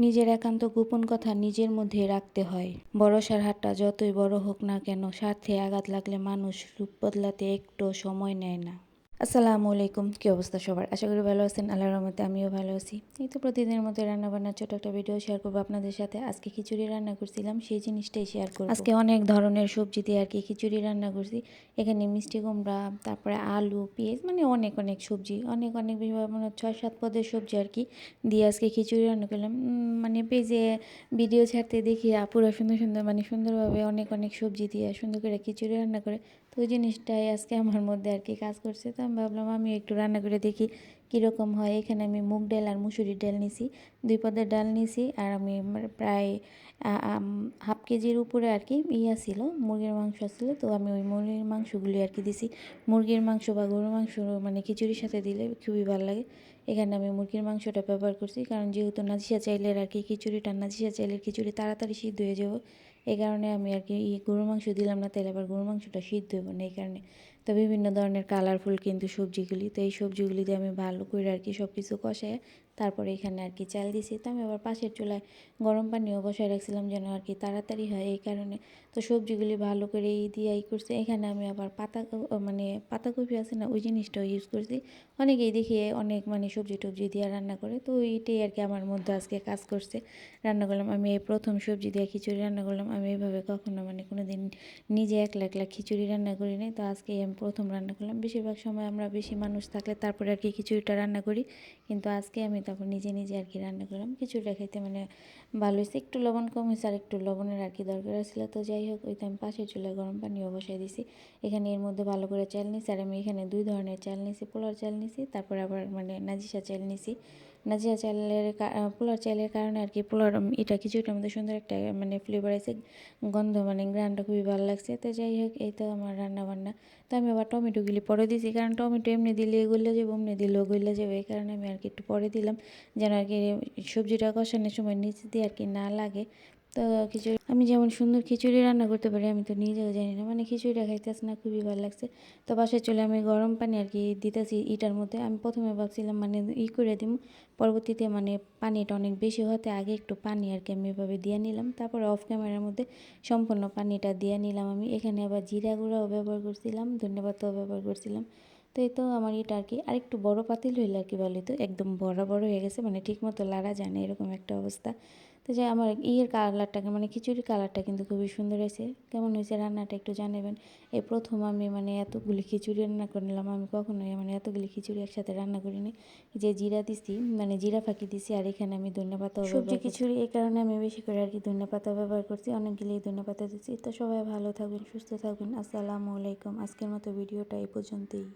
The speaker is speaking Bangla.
নিজের একান্ত গোপন কথা নিজের মধ্যে রাখতে হয়। বড়সার হাটটা যতই বড় হোক না কেন, স্বার্থে আঘাত লাগলে মানুষ রূপ বদলাতে একটু সময় নেয় না। আসসালামু আলাইকুম। কি অবস্থা সবার? আশা করি ভালো আছেন। আল্লাহর রহমতে আমিও ভালো আছি। এই তো প্রতিদিনের মতো রান্না বান্নার ছোট একটা ভিডিও শেয়ার করব আপনাদের সাথে। আজকে খিচুড়ি রান্না করছিলাম, সেই জিনিসটাই শেয়ার করব। আজকে অনেক ধরনের সবজি দিয়ে আর কি খিচুড়ি রান্না করছি। এখানে মিষ্টি কুমড়া, তারপরে আলু, পেঁয়াজ মানে অনেক অনেক সবজি, অনেক অনেক মানে ছয়, সাত পদের সবজি আর কি দিয়ে আজকে খিচুড়ি রান্না করলাম। মানে পেজে ভিডিও ছাড়তে দেখি আপুরা সুন্দর সুন্দর মানে সুন্দরভাবে অনেক অনেক সবজি দিয়ে সুন্দর করে খিচুড়ি রান্না করে। তো ওই জিনিসটাই আজকে আমার মধ্যে আর কি কাজ করছে। তো আমি ভাবলাম আমি একটু রান্না করে দেখি কীরকম হয়। এখানে আমি মুগ ডাল আর মুসুরির ডাল নিছি, দুই পদের ডাল নিছি আর আমি প্রায় হাফ কেজির উপরে আর কি ইয়া ছিল, মুরগির মাংস ছিল। তো আমি ওই মুরগির মাংসগুলি আর কি দিছি। মুরগির মাংস বা গরুর মাংস মানে খিচুড়ির সাথে দিলে খুবই ভালো লাগে। এখানে আমি মুরগির মাংসটা ব্যবহার করছি, কারণ যেহেতু নাজিয়া চাইলের আর কি খিচুড়িটা নাজিয়া চাইলের খিচুড়ি তাড়াতাড়ি সিদ্ধ হয়ে যাব। এই কারণে আমি আর কি গরুর মাংস দিলাম না তাহলে আবার গরুর মাংসটা সিদ্ধ হইব না, এই কারণে। তো বিভিন্ন ধরনের কালারফুল কিন্তু সবজিগুলি। তো এই সবজিগুলি দিয়ে আমি ভালো করে আর কি সব কিছু কষায় তারপরে এখানে আর কি চাল দিছি তো আমি আবার পাশের চুলায় গরম পানিও বসায় রাখছিলাম যেন আর কি তাড়াতাড়ি হয় এই কারণে। তো সবজিগুলি ভালো করে এই দিয়ে ই করছি। এখানে আমি আবার পাতা মানে পাতাকপি আছে না, ওই জিনিসটাও ইউজ করছি। অনেকেই দেখি অনেক মানে সবজি টবজি দিয়ে রান্না করে। তো ওইটাই আর কি আমার মধ্যে আজকে কাজ করছে। রান্না করলাম, আমি এই প্রথম সবজি দিয়ে খিচুড়ি রান্না করলাম। আমি এইভাবে কখনো মানে কোনো দিন নিজে একলা একলা খিচুড়ি রান্না করি নাই। তো আজকে আমি প্রথম রান্না করলাম। বেশিরভাগ সময় আমরা বেশি মানুষ থাকলে তারপরে আর কি খিচুড়িটা রান্না করি। কিন্তু আজকে আমি তারপর নিজে নিজে আর কি রান্না করলাম। খিচুড়িটা খেতে মানে ভালো হয়েছে। একটু লবণ কম হয়েছে আর একটু লবণের আর কি দরকার ছিল। তো যাই হোক, ওই তো আমি পাশের চুলায় গরম পানিও বসাই দিছি। এখানে এর মধ্যে ভালো করে চাল নিছি। আর আমি এখানে দুই ধরনের চাল নিছি। পোলার চাল নিছি, তারপরে আবার মানে নাজিসা চাল নিছি। নাজিয়া চালের পোলার চালের কারণে আর কি পোলার এটা কিছুটার মধ্যে সুন্দর একটা মানে ফ্লেভার আছে, গন্ধ মানে গ্রানটা খুবই ভালো লাগছে। তো যাই হোক, এই তো আমার রান্না বান্না তো আমি আবার টমেটোগুলি পরে দিয়েছি কারণ টমেটো এমনি দিলে এগুলো যাবে এমনি দিলেও গলে যাবে, এই কারণে আমি আর কি একটু পরে দিলাম, যেন আর কি সবজিটা কষানোর সময় নিচে দিয়ে আর কি না লাগে। তো খিচুড়ি, আমি যেমন সুন্দর খিচুড়ি রান্না করতে পারি, আমি তো নিজেও জানি না। মানে খিচুড়িটা খাইতেছে না, খুবই ভালো লাগছে। তো বাসায় চলে আমি গরম পানি আর কি দিতেছি ইটার মধ্যে। আমি প্রথমে ভাবছিলাম মানে ই করে দিব পরবর্তীতে মানে পানিটা অনেক বেশি হতে আগে একটু পানি আর কি আমি এভাবে দিয়ে নিলাম। তারপরে অফ ক্যামেরার মধ্যে সম্পূর্ণ পানিটা দিয়ে নিলাম আমি। এখানে আবার জিরা গুঁড়াও ব্যবহার করছিলাম ধন্যবাদও ব্যবহার করছিলাম। তো এই তো আমার এটা আর কি। আরেকটু বড় পাতিল হইলে আর কি ভালো তো একদম বড় বড় হয়ে গেছে মানে ঠিক মতো লাড়া যায় না, এরকম একটা অবস্থা। তো যাই আমার ইয়ের কালারটাকে মানে খিচুড়ির কালারটা কিন্তু খুবই সুন্দর হয়েছে। কেমন হয়েছে রান্নাটা একটু জানাবেন। এই প্রথম আমি মানে এতগুলি খিচুড়ি রান্না করে নিলাম। আমি কখনোই মানে এতগুলি খিচুড়ি একসাথে রান্না করিনি। যে জিরা দিছি মানে জিরা ফাঁকি দিছি আর এখানে আমি ধন্যপাতা সবজি খিচুড়ি এই কারণে আমি বেশি করে আর কি ধন্যপাতা ব্যবহার করছি। অনেকগুলি ধন্যপাতা দিচ্ছি তো সবাই ভালো থাকবেন সুস্থ থাকবেন। আসসালামু আলাইকুম। আজকের মতো ভিডিওটা এই পর্যন্তই।